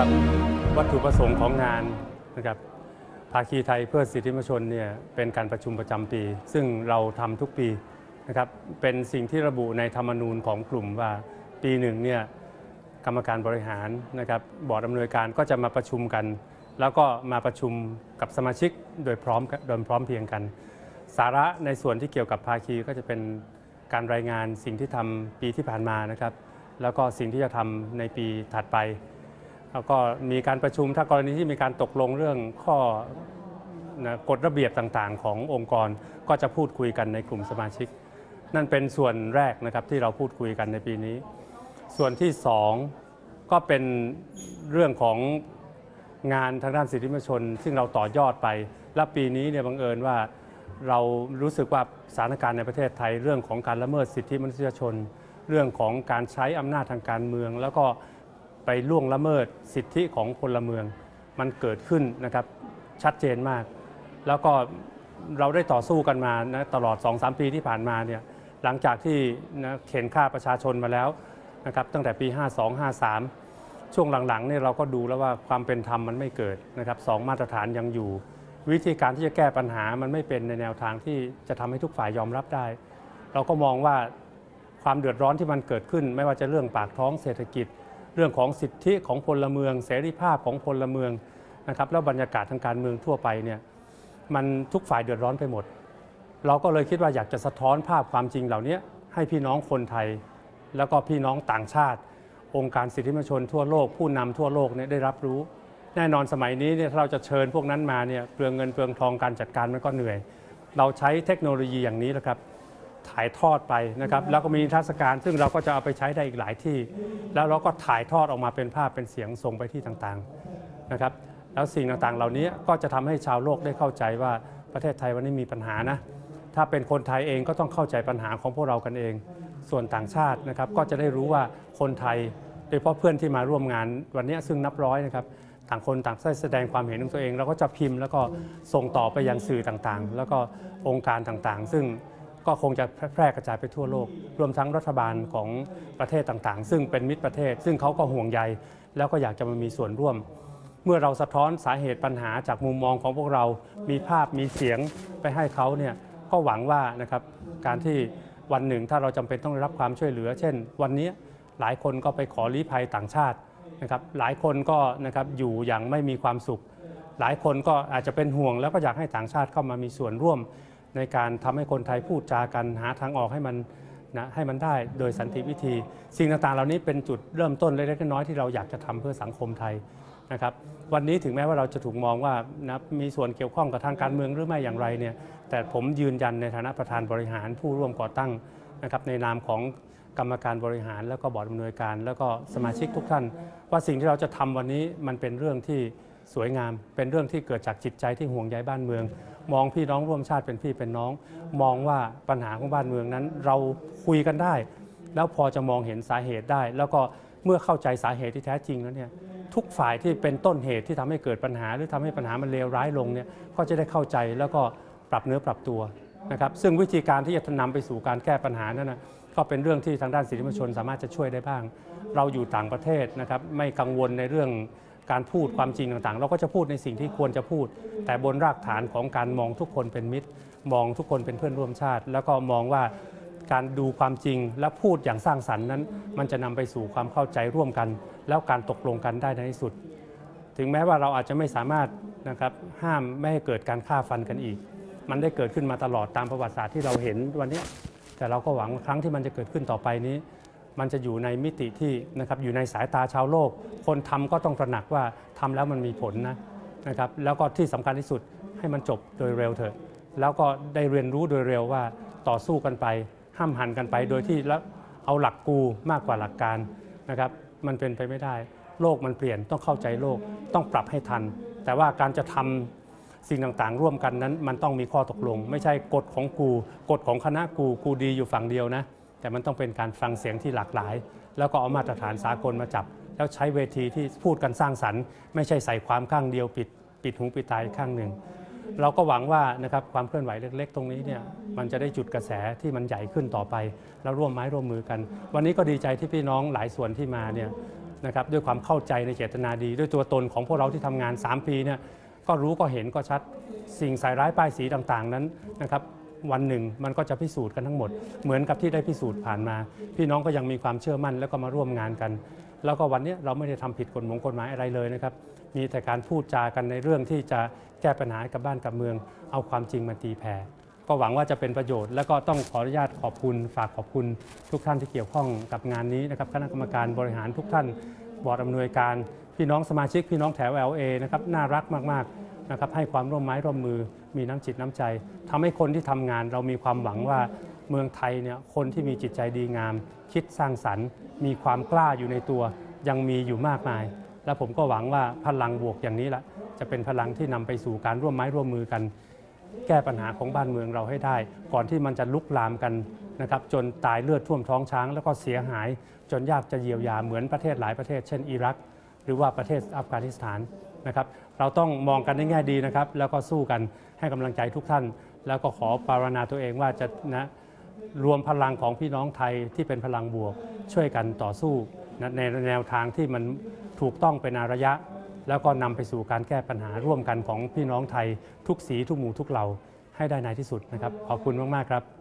วัตถุประสงค์ของงานนะครับภาคีไทยเพื่อสิทธิมนชนเนี่ยเป็นการประชุมประจำปี ซึ่งเราทำทุกปีนะครับเป็นสิ่งที่ระบุในธรรมนูญของกลุ่มว่าปีหนึ่งเนี่ยกรรมการบริหารนะครับบอร์ดอำนวยการก็จะมาประชุมกัน แล้วก็มาประชุมกับสมาชิกโดยพร้อมโดยพร้อมเพียงกัน สาระในส่วนที่เกี่ยวกับภาคีก็จะเป็นการรายงานสิ่งที่ทำปีที่ผ่านมานะครับ แล้วก็สิ่งที่จะทำในปีถัดไป แล้วก็มีการประชุมถ้ากรณีที่มีการตกลงเรื่องข้อนะกฎระเบียบต่างๆ ขององค์กรก็จะพูดคุยกันในกลุ่มสมาชิก นั่นเป็นส่วนแรกนะครับที่เราพูดคุยกันในปีนี้ ส่วนที่สองก็เป็นเรื่องของงานทางด้านสิทธิมนุษยชน ซึ่งเราต่อยอดไป และปีนี้เนี่ยบังเอิญว่าเรารู้สึกว่าสถานการณ์ในประเทศไทย เรื่องของการละเมิดสิทธิมนุษยชน เรื่องของการใช้อำนาจทางการเมือง แล้วก็ ไปล่วงละเมิดสิทธิของพลเมือง มันเกิดขึ้นนะครับชัดเจนมาก แล้วก็เราได้ต่อสู้กันมานะตลอด 2-3 ปีที่ผ่านมาเนี่ยหลังจากที่นะเข็นฆ่าประชาชนมาแล้วนะครับตั้งแต่ปี 52-53 ช่วงหลังๆเนี่ยเราก็ดูแล้วว่าความเป็นธรรมมันไม่เกิดนะครับสองมาตรฐานยังอยู่ วิธีการที่จะแก้ปัญหามันไม่เป็นในแนวทางที่จะทำให้ทุกฝ่ายยอมรับได้ เราก็มองว่าความเดือดร้อนที่มันเกิดขึ้น ไม่ว่าจะเรื่องปากท้องเศรษฐกิจ เรื่องของสิทธิของพลเมือง เสรีภาพของพลเมืองนะครับแล้วบรรยากาศทางการเมืองทั่วไปเนี่ยมันทุกฝ่ายเดือดร้อนไปหมด เราก็เลยคิดว่าอยากจะสะท้อนภาพความจริงเหล่านี้ให้พี่น้องคนไทย แล้วก็พี่น้องต่างชาติ องค์การสิทธิมนชนทั่วโลก ผู้นำทั่วโลกเนี่ยได้รับรู้ แน่นอนสมัยนี้เนี่ยถ้าเราจะเชิญพวกนั้นมาเนี่ยเปลืองเงินเปลืองทองการจัดการมันก็เหนื่อย เราใช้เทคโนโลยีอย่างนี้นะครับ ถ่ายทอดไปนะครับแล้วก็มีนิทรรศการ ซึ่งเราก็จะเอาไปใช้ได้อีกหลายที่ แล้วเราก็ถ่ายทอดออกมาเป็นภาพเป็นเสียงส่งไปที่ต่างๆนะครับ แล้วสิ่งต่างๆ เหล่านี้ก็จะทำให้ชาวโลกได้เข้าใจว่าประเทศไทยวันนี้มีปัญหานะถ้าเป็นคนไทยเองก็ต้องเข้าใจปัญหาของพวกเรากันเอง ส่วนต่างชาตินะครับก็จะได้รู้ว่าคนไทยโดยเฉพาะเพื่อนที่มาร่วมงานวันนี้ซึ่งนับร้อยนะครับต่างคนต่างได้แสดงความเห็นของตัวเอง แล้วก็จะพิมพ์แล้วก็ส่งต่อไปยังสื่อต่างๆ แล้วก็องค์การต่างๆ ซึ่ง ก็คงจะแพร่กระจายไปทั่วโลก รวมทั้งรัฐบาลของประเทศต่างๆ ซึ่งเป็นมิตรประเทศ ซึ่งเขาก็ห่วงใย แล้วก็อยากจะมามีส่วนร่วม เมื่อเราสะท้อนสาเหตุปัญหาจากมุมมองของพวกเรา มีภาพมีเสียงไปให้เขาเนี่ยก็หวังว่านะครับการที่วันหนึ่งถ้าเราจำเป็นต้องรับความช่วยเหลือ เช่น วันนี้หลายคนก็ไปขอลี้ภัยต่างชาตินะครับหลายคนก็นะครับอยู่อย่างไม่มีความสุข หลายคนก็อาจจะเป็นห่วงแล้วก็อยากให้ต่างชาติเข้ามามีส่วนร่วม ในการทำให้คนไทยพูดจากันหาทางออกให้มันนะให้มันได้โดยสันติวิธี สิ่งต่างๆ เหล่านี้เป็นจุดเริ่มต้นเล็กๆน้อยๆที่เราอยากจะทำเพื่อสังคมไทยนะครับวันนี้ถึงแม้ว่าเราจะถูกมองว่านะมีส่วนเกี่ยวข้องกับทางการเมืองหรือไม่อย่างไรเนี่ยแต่ผมยืนยันในฐานะประธานบริหารผู้ร่วมก่อตั้งนะครับในนามของกรรมการบริหารแล้วก็บอร์ดอำนวยการ แล้วก็สมาชิกทุกท่าน ว่าสิ่งที่เราจะทำวันนี้มันเป็นเรื่องที่ สวยงาม เป็นเรื่องที่เกิดจากจิตใจที่ห่วงใยบ้านเมือง มองพี่น้องร่วมชาติเป็นพี่เป็นน้อง มองว่าปัญหาของบ้านเมืองนั้น เราคุยกันได้ แล้วพอจะมองเห็นสาเหตุได้ แล้วก็เมื่อเข้าใจสาเหตุที่แท้จริงแล้วเนี่ยทุกฝ่ายที่เป็นต้นเหตุที่ทำให้เกิดปัญหา หรือทำให้ปัญหามันเลวร้ายลงเนี่ยก็จะได้เข้าใจแล้วก็ปรับเนื้อปรับตัวนะครับซึ่งวิธีการที่จะนำไปสู่การแก้ปัญหานั้นนะก็เป็นเรื่องที่ทางด้านสิทธิมนุษยชนสามารถจะช่วยได้บ้าง เราอยู่ต่างประเทศนะครับไม่กังวลในเรื่อง การพูดความจริงต่างๆ เราก็จะพูดในสิ่งที่ควรจะพูด แต่บนรากฐานของการมองทุกคนเป็นมิตร มองทุกคนเป็นเพื่อนร่วมชาติ แล้วก็มองว่าการดูความจริงและพูดอย่างสร้างสรรค์นั้น มันจะนำไปสู่ความเข้าใจร่วมกัน แล้วการตกลงกันได้ในที่สุด ถึงแม้ว่าเราอาจจะไม่สามารถนะครับห้ามไม่ให้เกิดการฆ่าฟันกันอีก มันได้เกิดขึ้นมาตลอดตามประวัติศาสตร์ที่เราเห็นวันนี้แต่เราก็หวังครั้งที่มันจะเกิดขึ้นต่อไปนี้ มันจะอยู่ในมิติที่นะครับอยู่ในสายตาชาวโลก คนทำก็ต้องตระหนักว่าทำแล้วมันมีผลนะนะครับแล้วก็ที่สำคัญที่สุดให้มันจบโดยเร็วเถอะ แล้วก็ได้เรียนรู้โดยเร็วว่าต่อสู้กันไป ห้ามหันกันไปโดยที่แล้วเอาหลักกูมากกว่าหลักการนะครับมันเป็นไปไม่ได้ โลกมันเปลี่ยนต้องเข้าใจโลกต้องปรับให้ทัน แต่ว่าการจะทำสิ่งต่างๆ ร่วมกันนั้นมันต้องมีข้อตกลง ไม่ใช่กฎของกู กฎของคณะกูกูดีอยู่ฝั่งเดียวนะ แต่มันต้องเป็นการฟังเสียงที่หลากหลาย แล้วก็เอามาตรฐานสากลมาจับ แล้วใช้เวทีที่พูดกันสร้างสรรค์ ไม่ใช่ใส่ความข้างเดียวปิดปิดหูปิดตาอีกข้างหนึ่ง เราก็หวังว่านะครับความเคลื่อนไหวเล็ก ๆ ตรงนี้เนี่ยมันจะได้จุดกระแสที่มันใหญ่ขึ้นต่อไป แล้วร่วมไม้ร่วมมือกัน วันนี้ก็ดีใจที่พี่น้องหลายส่วนที่มาเนี่ยนะครับด้วยความเข้าใจในเจตนาดี ด้วยตัวตนของพวกเราที่ทำงาน 3 ปีเนี่ยก็รู้ก็เห็นก็ชัดสิ่งใส่ร้ายป้ายสีต่างๆนั้นนะครับ วันหนึ่ง มันก็จะพิสูจน์กันทั้งหมด เหมือนกับที่ได้พิสูจน์ผ่านมา พี่น้องก็ยังมีความเชื่อมั่นแล้วก็มาร่วมงานกัน แล้วก็วันนี้เราไม่ได้ทำผิดกฎหมงกฎหมายอะไรเลยนะครับมีแต่การพูดจากันในเรื่องที่จะแก้ปัญหากับบ้านกับเมือง เอาความจริงมาตีแผ่ก็หวังว่าจะเป็นประโยชน์ แล้วก็ต้องขออนุญาตขอบคุณฝากขอบคุณทุกท่านที่เกี่ยวข้องกับงานนี้นะครับคณะกรรมการบริหารทุกท่านบอร์ดอำนวยการ พี่น้องสมาชิกพี่น้องแถว LA นะครับน่ารักมากๆนะครับให้ความร่วมไม้ร่วมมือมีน้ำจิตน้ำใจทำให้คนที่ทำงานเรามีความหวังว่าเมืองไทยเนี่ยคนที่มีจิตใจดีงาม คิดสร้างสรรค์ มีความกล้าอยู่ในตัวยังมีอยู่มากมาย และผมก็หวังว่าพลังบวกอย่างนี้แหละจะเป็นพลังที่นำไปสู่การร่วมไม้ร่วมมือกัน แก้ปัญหาของบ้านเมืองเราให้ได้ ก่อนที่มันจะลุกลามกันนะครับจนตายเลือดท่วมท้องช้าง แล้วก็เสียหายจนยากจะเยียวยาเหมือนประเทศหลายประเทศ เช่นอิรัก หรือว่าประเทศอัฟกานิสถานนะครับ เราต้องมองกันในแง่ดีนะครับ แล้วก็สู้กันให้กำลังใจทุกท่าน แล้วก็ขอปรารถนาตัวเองว่าจะนะรวมพลังของพี่น้องไทยที่เป็นพลังบวก ช่วยกันต่อสู้นะในแนวทางที่มันถูกต้องเป็นอารยะ แล้วก็นำไปสู่การแก้ปัญหาร่วมกันของพี่น้องไทย ทุกสีทุกหมู่ทุกเหล่าให้ได้ในที่สุดนะครับ ขอบคุณมาก ๆ ครับ